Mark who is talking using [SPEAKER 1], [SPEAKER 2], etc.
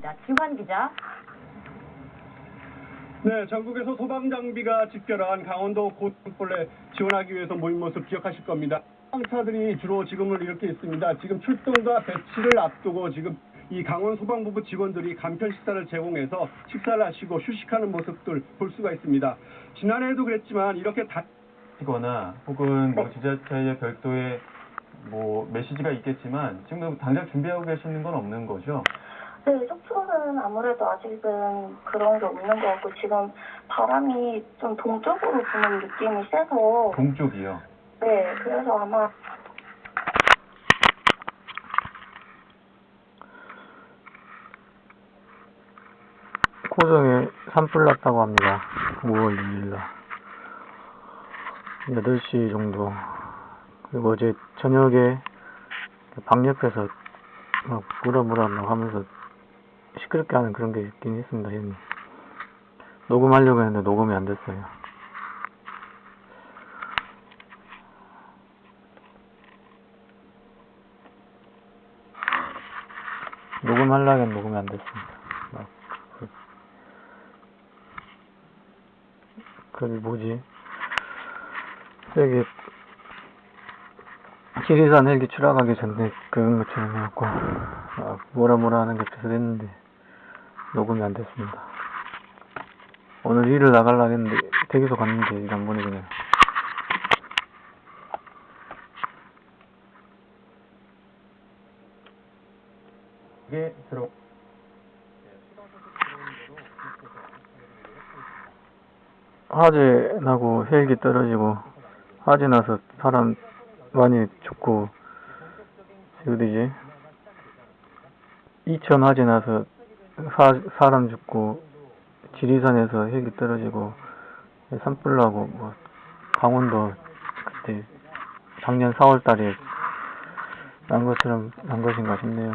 [SPEAKER 1] 있습니다. 지환 기자.
[SPEAKER 2] 네, 전국에서 소방 장비가 집결한 강원도 고속벌레 지원하기 위해서 모인 모습 기억하실 겁니다. 소방차들이 주로 지금을 이렇게 있습니다. 지금 출동과 배치를 앞두고 지금 이 강원 소방부부 직원들이 간편 식사를 제공해서 식사를 하시고 휴식하는 모습들 볼 수가 있습니다. 지난해에도 그랬지만 이렇게 다
[SPEAKER 3] 거나 혹은 뭐 지자체의 별도의 뭐 메시지가 있겠지만 지금 당장 준비하고 계시는 건 없는 거죠?
[SPEAKER 4] 네, 속초는 아무래도 아직은 그런 게 없는 것 같고 지금 바람이 좀 동쪽으로 부는 느낌이 세서
[SPEAKER 3] 동쪽이요.
[SPEAKER 4] 네, 그래서 아마
[SPEAKER 5] 고성에 산불 났다고 합니다. 5월 2일 날. 8시 정도. 그리고 어제 저녁에 방 옆에서 막막 하면서 시끄럽게 하는 그런 게 있긴 했습니다, 형님. 녹음하려고 했는데 녹음이 안 됐어요. 녹음하려고 했는데 녹음이 안 됐습니다. 막 그, 그게 뭐지? 여기 지리산 헬기 추락하기 전에 그런 것처럼 해갖고 아, 뭐라 뭐라 하는 게 비슷했는데 녹음이 안 됐습니다. 오늘 일을 나가려고 했는데 대기소 갔는데 일 안 보내주네요.
[SPEAKER 3] 이게 들어
[SPEAKER 5] 화재 나고 헬기 떨어지고 화재 나서 사람 많이 죽고 어디지? 이천 화재 나서 사, 사람 죽고 지리산에서 헬기 떨어지고 산불 나고 뭐 강원도 그때 작년 4월 달에 난 것처럼 난 것인가 싶네요.